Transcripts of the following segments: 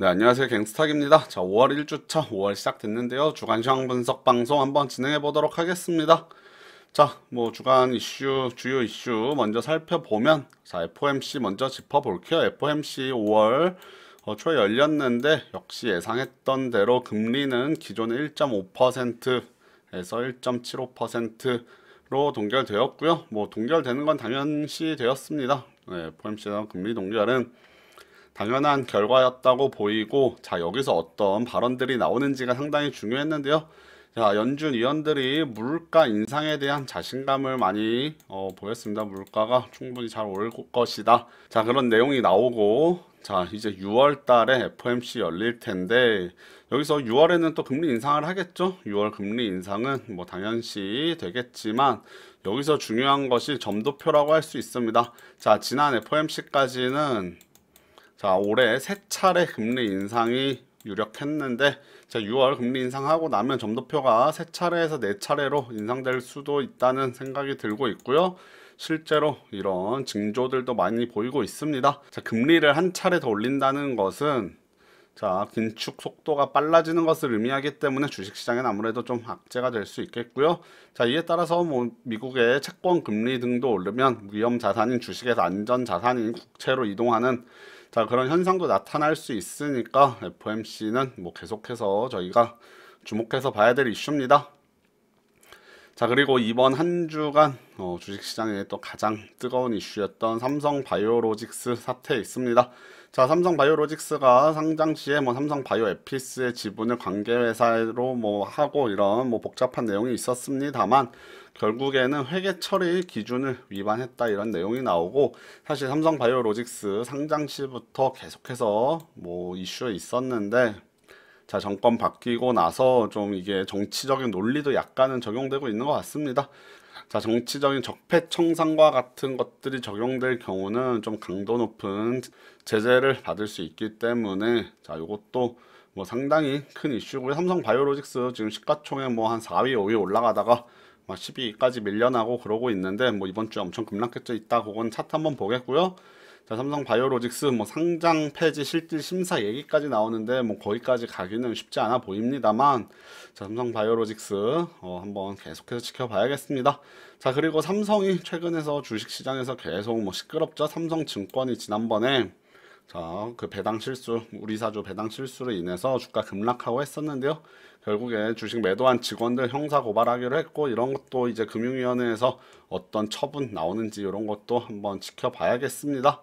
네, 안녕하세요. 갱스탁입니다. 자, 5월 1주차 5월 시작됐는데요. 주간 시황 분석 방송 한번 진행해 보도록 하겠습니다. 자, 뭐 주간 이슈, 주요 이슈 먼저 살펴보면 자, FOMC 먼저 짚어 볼게요. FOMC 5월 어, 초에 열렸는데 역시 예상했던 대로 금리는 기존의 1.5%에서 1.75%로 동결되었고요. 뭐 동결되는 건 당연시 되었습니다. 네, FOMC에서 금리 동결은 당연한 결과였다고 보이고 자 여기서 어떤 발언들이 나오는지가 상당히 중요했는데요. 자 연준 위원들이 물가 인상에 대한 자신감을 많이 어, 보였습니다. 물가가 충분히 잘 오를 것이다. 자 그런 내용이 나오고 자 이제 6월 달에 FOMC 열릴 텐데 여기서 6월에는 또 금리 인상을 하겠죠. 6월 금리 인상은 뭐 당연시 되겠지만 여기서 중요한 것이 점도표라고 할 수 있습니다. 자 지난 FOMC까지는 자, 올해 세 차례 금리 인상이 유력했는데 자, 6월 금리 인상하고 나면 점도표가 세 차례에서 네 차례로 인상될 수도 있다는 생각이 들고 있고요. 실제로 이런 징조들도 많이 보이고 있습니다. 자, 금리를 한 차례 더 올린다는 것은 자, 긴축 속도가 빨라지는 것을 의미하기 때문에 주식시장엔 아무래도 좀 악재가 될 수 있겠고요. 자, 이에 따라서 뭐 미국의 채권 금리 등도 오르면 위험 자산인 주식에서 안전 자산인 국채로 이동하는 자 그런 현상도 나타날 수 있으니까 FOMC는 뭐 계속해서 저희가 주목해서 봐야 될 이슈입니다. 자 그리고 이번 한 주간 어, 주식시장에 또 가장 뜨거운 이슈였던 삼성 바이오로직스 사태 있습니다. 자 삼성 바이오로직스가 상장 시에 뭐 삼성 바이오 에피스의 지분을 관계 회사로 뭐 하고 이런 뭐 복잡한 내용이 있었습니다만 결국에는 회계 처리 기준을 위반했다 이런 내용이 나오고 사실 삼성 바이오로직스 상장 시부터 계속해서 뭐 이슈에 있었는데 자 정권 바뀌고 나서 좀 이게 정치적인 논리도 약간은 적용되고 있는 것 같습니다. 자 정치적인 적폐청산과 같은 것들이 적용될 경우는 좀 강도 높은 제재를 받을 수 있기 때문에 자 이것도 뭐 상당히 큰 이슈고요. 삼성 바이오로직스 지금 시가총액 뭐 한 4위, 5위 올라가다가 막 12위까지 밀려나고 그러고 있는데 뭐 이번 주에 엄청 급락했죠. 이따 그건 차트 한번 보겠고요. 자, 삼성 바이오로직스 뭐 상장 폐지 실질 심사 얘기까지 나오는데 뭐 거기까지 가기는 쉽지 않아 보입니다만 자, 삼성 바이오로직스 어, 한번 계속해서 지켜봐야겠습니다. 자, 그리고 삼성이 최근에서 주식 시장에서 계속 뭐 시끄럽죠. 삼성증권이 지난번에 자, 그 배당 실수, 우리 사주 배당 실수로 인해서 주가 급락하고 했었는데요. 결국에 주식 매도한 직원들 형사 고발하기로 했고 이런 것도 이제 금융위원회에서 어떤 처분 나오는지 이런 것도 한번 지켜봐야겠습니다.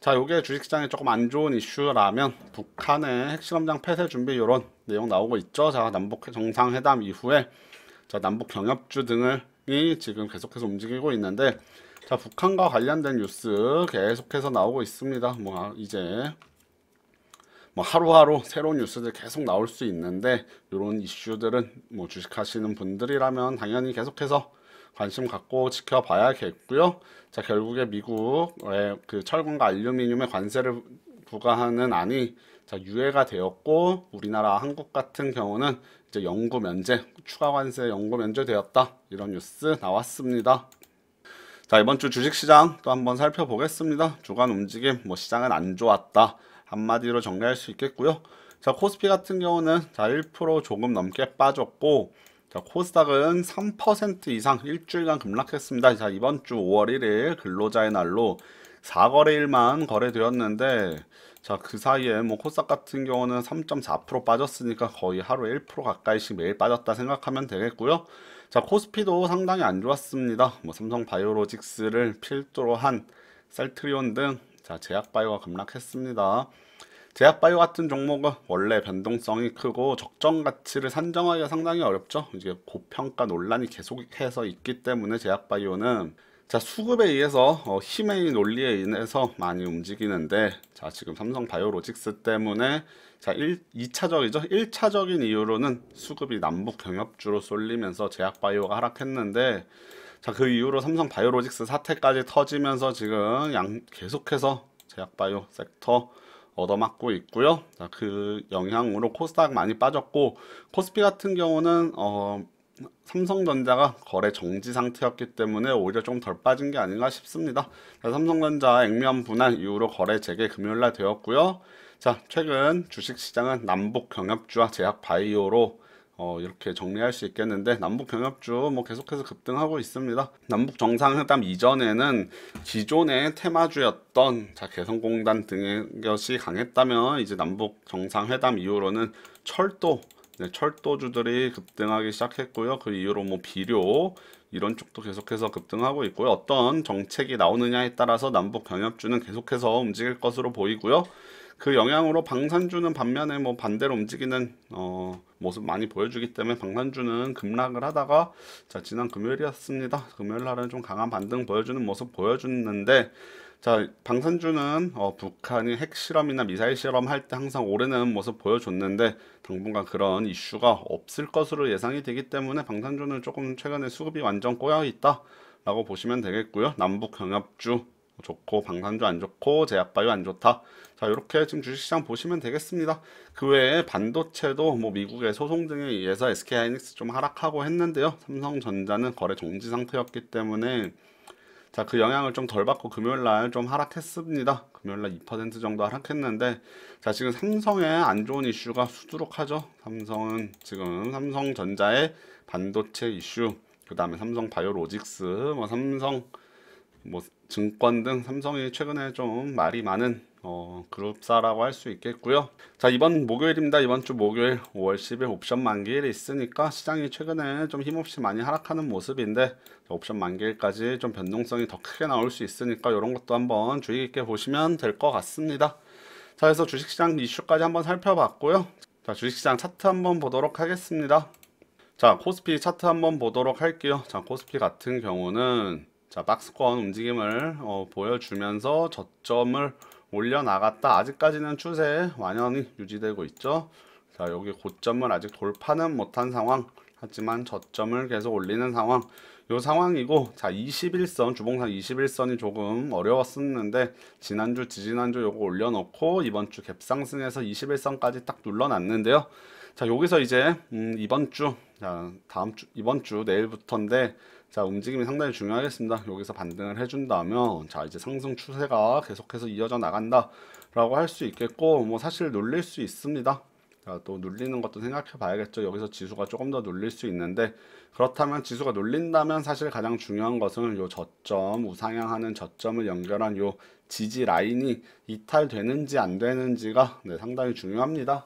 자, 요게 주식시장에 조금 안 좋은 이슈라면 북한의 핵실험장 폐쇄 준비 이런 내용 나오고 있죠. 자, 남북 정상회담 이후에 자, 남북 경협주 등을 이 지금 계속해서 움직이고 있는데 자, 북한과 관련된 뉴스 계속해서 나오고 있습니다. 뭐 이제 뭐 하루하루 새로운 뉴스들 계속 나올 수 있는데 이런 이슈들은 뭐 주식하시는 분들이라면 당연히 계속해서 관심 갖고 지켜봐야겠고요. 자 결국에 미국의 그 철강과 알루미늄의 관세를 부과하는 안이 자 유예가 되었고 우리나라 한국 같은 경우는 이제 영구 면제 추가 관세 영구 면제되었다 이런 뉴스 나왔습니다. 자 이번 주 주식시장 또 한번 살펴보겠습니다. 주간 움직임 뭐 시장은 안 좋았다. 한마디로 정리할 수 있겠고요. 자, 코스피 같은 경우는 자, 1% 조금 넘게 빠졌고 자, 코스닥은 3% 이상 일주일간 급락했습니다. 자, 이번 주 5월 1일 근로자의 날로 4거래일만 거래되었는데 자, 그 사이에 뭐 코스닥 같은 경우는 3.4% 빠졌으니까 거의 하루에 1% 가까이씩 매일 빠졌다 생각하면 되겠고요. 자, 코스피도 상당히 안 좋았습니다. 뭐 삼성 바이오로직스를 필두로 한 셀트리온 등 자, 제약바이오가 급락했습니다. 제약바이오 같은 종목은 원래 변동성이 크고 적정 가치를 산정하기가 상당히 어렵죠. 이제 고평가 논란이 계속해서 있기 때문에 제약바이오는 자 수급에 의해서 어, 힘의 논리에 인해서 많이 움직이는데 자 지금 삼성 바이오로직스 때문에 자 1, 2차적이죠 1차적인 이유로는 수급이 남북 경협주로 쏠리면서 제약바이오가 하락했는데 자 그 이후로 삼성 바이오로직스 사태까지 터지면서 지금 양 계속해서 제약바이오 섹터 얻어맞고 있고요. 자, 그 영향으로 코스닥 많이 빠졌고 코스피 같은 경우는 어, 삼성전자가 거래 정지 상태였기 때문에 오히려 좀 덜 빠진 게 아닌가 싶습니다. 자, 삼성전자 액면 분할 이후로 거래 재개 금요일 날 되었고요. 자, 최근 주식 시장은 남북 경협주와 제약 바이오로 어, 이렇게 정리할 수 있겠는데 남북 경협주 뭐 계속해서 급등하고 있습니다. 남북 정상회담 이전에는 기존의 테마주였던 자 개성공단 등의 것이 강했다면 이제 남북 정상회담 이후로는 철도 네, 철도주들이 급등하기 시작했고요. 그 이후로 뭐 비료 이런 쪽도 계속해서 급등하고 있고요. 어떤 정책이 나오느냐에 따라서 남북 경협주는 계속해서 움직일 것으로 보이고요. 그 영향으로 방산주는 반면에 뭐 반대로 움직이는 어, 모습 많이 보여주기 때문에 방산주는 급락을 하다가 자 지난 금요일이었습니다. 금요일 날은 좀 강한 반등 보여주는 모습 보여주는데 자 방산주는 어, 북한이 핵실험이나 미사일 실험 할 때 항상 오르는 모습 보여줬는데 당분간 그런 이슈가 없을 것으로 예상이 되기 때문에 방산주는 조금 최근에 수급이 완전 꼬여 있다. 라고 보시면 되겠고요. 남북 경협주 좋고 방산주 안 좋고 제약바이오 안 좋다. 자 이렇게 지금 주식시장 보시면 되겠습니다. 그 외에 반도체도 뭐 미국의 소송 등에 의해서 SK하이닉스 좀 하락하고 했는데요. 삼성전자는 거래 정지 상태였기 때문에 자 그 영향을 좀 덜 받고 금요일 날 좀 하락했습니다. 금요일 날 2% 정도 하락했는데 자 지금 삼성의 안 좋은 이슈가 수두룩하죠. 삼성은 지금 삼성전자의 반도체 이슈 그 다음에 삼성 바이오로직스 뭐 삼성 뭐 증권 등 삼성이 최근에 좀 말이 많은 어, 그룹사라고 할 수 있겠고요. 자 이번 목요일입니다. 이번 주 목요일 5월 10일 옵션 만기일이 있으니까 시장이 최근에 좀 힘없이 많이 하락하는 모습인데 옵션 만기일까지 좀 변동성이 더 크게 나올 수 있으니까 이런 것도 한번 주의 깊게 보시면 될 것 같습니다. 자 그래서 주식시장 이슈까지 한번 살펴봤고요. 자 주식시장 차트 한번 보도록 하겠습니다. 자 코스피 차트 한번 보도록 할게요. 자 코스피 같은 경우는 자 박스권 움직임을 어, 보여주면서 저점을 올려나갔다. 아직까지는 추세 완연히 유지되고 있죠. 자 여기 고점을 아직 돌파는 못한 상황. 하지만 저점을 계속 올리는 상황. 요 상황이고 자 21선 주봉상 21선이 조금 어려웠었는데 지난주 지지난주 요거 올려놓고 이번 주 갭상승해서 21선까지 딱 눌러놨는데요. 자 여기서 이제 음, 이번 주 자, 다음 주 이번 주 내일부터인데 자 움직임이 상당히 중요하겠습니다. 여기서 반등을 해준다면 자 이제 상승 추세가 계속해서 이어져 나간다 라고 할 수 있겠고 뭐 사실 눌릴 수 있습니다. 자, 또 눌리는 것도 생각해 봐야겠죠. 여기서 지수가 조금 더 눌릴 수 있는데 그렇다면 지수가 눌린다면 사실 가장 중요한 것은 요 저점 우상향하는 저점을 연결한 요 지지 라인이 이탈되는지 안 되는지가 네, 상당히 중요합니다.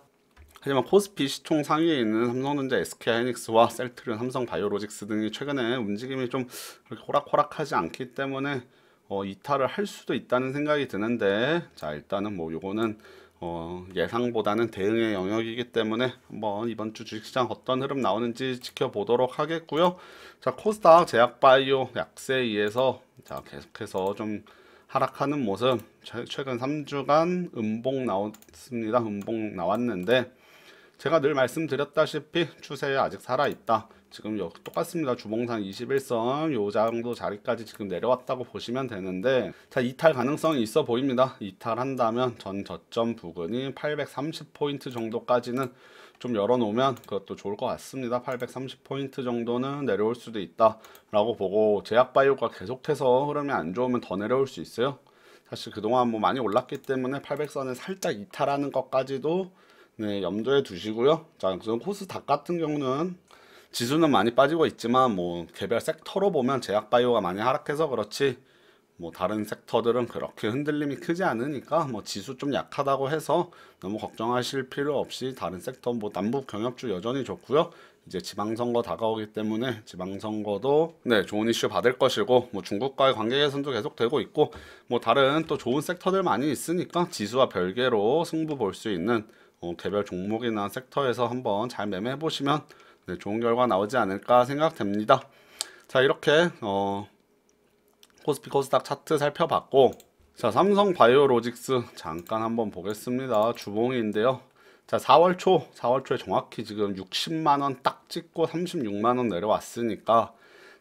하지만 코스피 시총 상위에 있는 삼성전자, SK하이닉스와 셀트리온, 삼성바이오로직스 등이 최근에 움직임이 좀 그렇게 호락호락하지 않기 때문에 어, 이탈을 할 수도 있다는 생각이 드는데 자 일단은 뭐 요거는 어, 예상보다는 대응의 영역이기 때문에 한번 이번 주 주식시장 어떤 흐름 나오는지 지켜보도록 하겠고요. 자 코스닥 제약바이오 약세에 의해서 자 계속해서 좀 하락하는 모습 최근 3주간 음봉 나왔습니다. 음봉 나왔는데 제가 늘 말씀드렸다시피 추세에 아직 살아있다. 지금 여기 똑같습니다. 주봉상 21선 요 정도 자리까지 지금 내려왔다고 보시면 되는데 자 이탈 가능성이 있어 보입니다. 이탈한다면 전 저점 부근이 830포인트 정도까지는 좀 열어놓으면 그것도 좋을 것 같습니다. 830포인트 정도는 내려올 수도 있다 라고 보고 제약바이오가 계속해서 흐름이 안 좋으면 더 내려올 수 있어요. 사실 그동안 뭐 많이 올랐기 때문에 800선을 살짝 이탈하는 것까지도 네, 염두에 두시고요. 자, 우선 코스닥 같은 경우는 지수는 많이 빠지고 있지만 뭐 개별 섹터로 보면 제약바이오가 많이 하락해서 그렇지 뭐 다른 섹터들은 그렇게 흔들림이 크지 않으니까 뭐 지수 좀 약하다고 해서 너무 걱정하실 필요 없이 다른 섹터 뭐 남북 경협주 여전히 좋고요. 이제 지방선거 다가오기 때문에 지방선거도 네 좋은 이슈 받을 것이고 뭐 중국과의 관계 개선도 계속 되고 있고 뭐 다른 또 좋은 섹터들 많이 있으니까 지수와 별개로 승부 볼 수 있는 어, 개별 종목이나 섹터에서 한번 잘 매매해 보시면 네, 좋은 결과 나오지 않을까 생각됩니다. 자 이렇게 어, 코스피 코스닥 차트 살펴봤고 자 삼성 바이오로직스 잠깐 한번 보겠습니다. 주봉인데요. 자 4월 초 4월 초에 정확히 지금 60만원 딱 찍고 36만원 내려왔으니까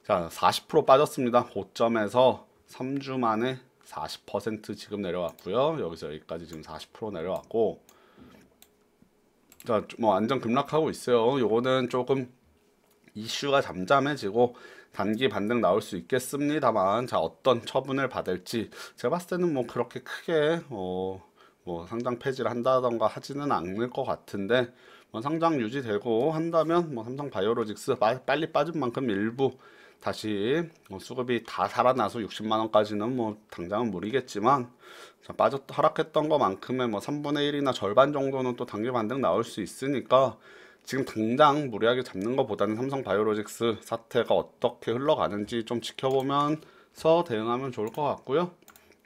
자 40% 빠졌습니다. 고점에서 3주 만에 40% 지금 내려왔고요. 여기서 여기까지 지금 40% 내려왔고 자, 뭐 완전 급락하고 있어요. 요거는 조금 이슈가 잠잠해지고 단기 반등 나올 수 있겠습니다만 자 어떤 처분을 받을지 제가 봤을 때는 뭐 그렇게 크게 어 뭐 상장 폐지를 한다던가 하지는 않을 것 같은데 뭐 상장 유지되고 한다면 뭐 삼성 바이오로직스 빠- 빨리 빠진 만큼 일부 다시 뭐 수급이 다 살아나서 60만 원까지는 뭐 당장은 무리겠지만 자, 빠졌 하락했던 것만큼의 뭐 3분의 1이나 절반 정도는 또 단기 반등 나올 수 있으니까 지금 당장 무리하게 잡는 것보다는 삼성 바이오로직스 사태가 어떻게 흘러가는지 좀 지켜보면서 대응하면 좋을 것 같고요.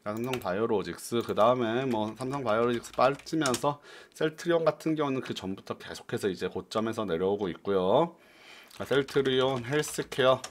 자, 삼성 바이오로직스 그 다음에 뭐 삼성 바이오로직스 빠지면서 셀트리온 같은 경우는 그 전부터 계속해서 이제 고점에서 내려오고 있고요. 자, 셀트리온 헬스케어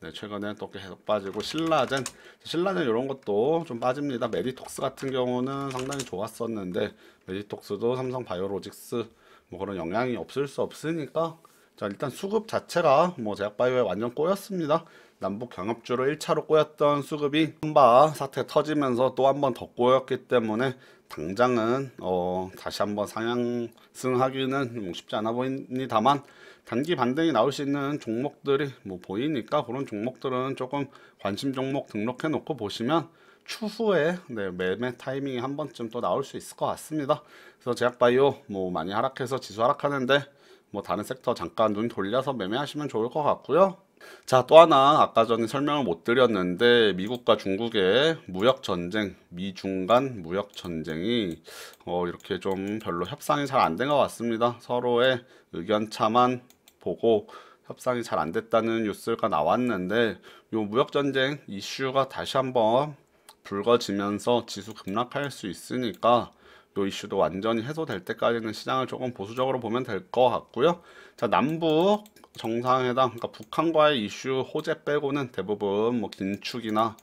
네, 최근에 또 계속 빠지고 신라젠 신라젠 이런 것도 좀 빠집니다. 메디톡스 같은 경우는 상당히 좋았었는데 메디톡스도 삼성 바이오로직스 뭐 그런 영향이 없을 수 없으니까 자 일단 수급 자체가 뭐 제약바이오에 완전 꼬였습니다. 남북 경협주로 1차로 꼬였던 수급이 한바 사태 터지면서 또 한 번 더 꼬였기 때문에 당장은 어 다시 한번 상향승하기는 뭐 쉽지 않아 보입니다만 단기 반등이 나올 수 있는 종목들이 뭐 보이니까 그런 종목들은 조금 관심 종목 등록해 놓고 보시면 추후에 네, 매매 타이밍이 한 번쯤 또 나올 수 있을 것 같습니다. 그래서 제약바이오 뭐 많이 하락해서 지수 하락하는데 뭐 다른 섹터 잠깐 눈 돌려서 매매하시면 좋을 것 같고요. 자, 또 하나 아까 전에 설명을 못 드렸는데 미국과 중국의 무역 전쟁, 미중 간 무역 전쟁이 어, 이렇게 좀 별로 협상이 잘 안 된 것 같습니다. 서로의 의견 차만 보고 협상이 잘 안 됐다는 뉴스가 나왔는데 요 무역 전쟁 이슈가 다시 한번 불거지면서 지수 급락할 수 있으니까 요 이슈도 완전히 해소될 때까지는 시장을 조금 보수적으로 보면 될 것 같고요. 자, 남북 정상회담, 그러니까 북한과의 이슈 호재 빼고는 대부분 뭐 긴축이나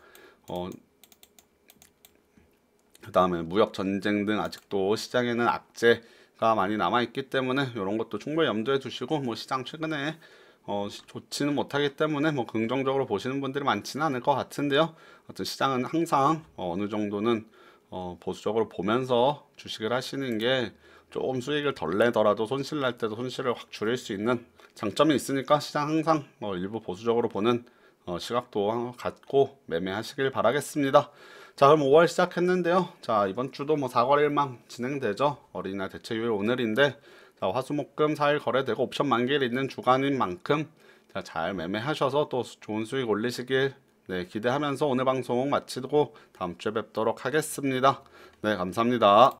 어, 그 다음에 무역 전쟁 등 아직도 시장에는 악재가 많이 남아 있기 때문에 이런 것도 충분히 염두에 두시고 뭐 시장 최근에 어, 시- 좋지는 못하기 때문에 뭐 긍정적으로 보시는 분들이 많지는 않을 것 같은데요. 어떤 시장은 항상 어, 어느 정도는 어, 보수적으로 보면서 주식을 하시는 게 조금 수익을 덜 내더라도 손실 날 때도 손실을 확 줄일 수 있는 장점이 있으니까 시장 항상 어, 일부 보수적으로 보는 어, 시각도 갖고 매매하시길 바라겠습니다. 자, 그럼 5월 시작했는데요. 자, 이번 주도 뭐 4거래일만 진행되죠. 어린이날 대체휴일 오늘인데, 자, 화수목금 4일 거래되고 옵션 만기일 있는 주간인 만큼 자, 잘 매매하셔서 또 수- 좋은 수익 올리시길 네, 기대하면서 오늘 방송 마치고 다음 주에 뵙도록 하겠습니다. 네, 감사합니다.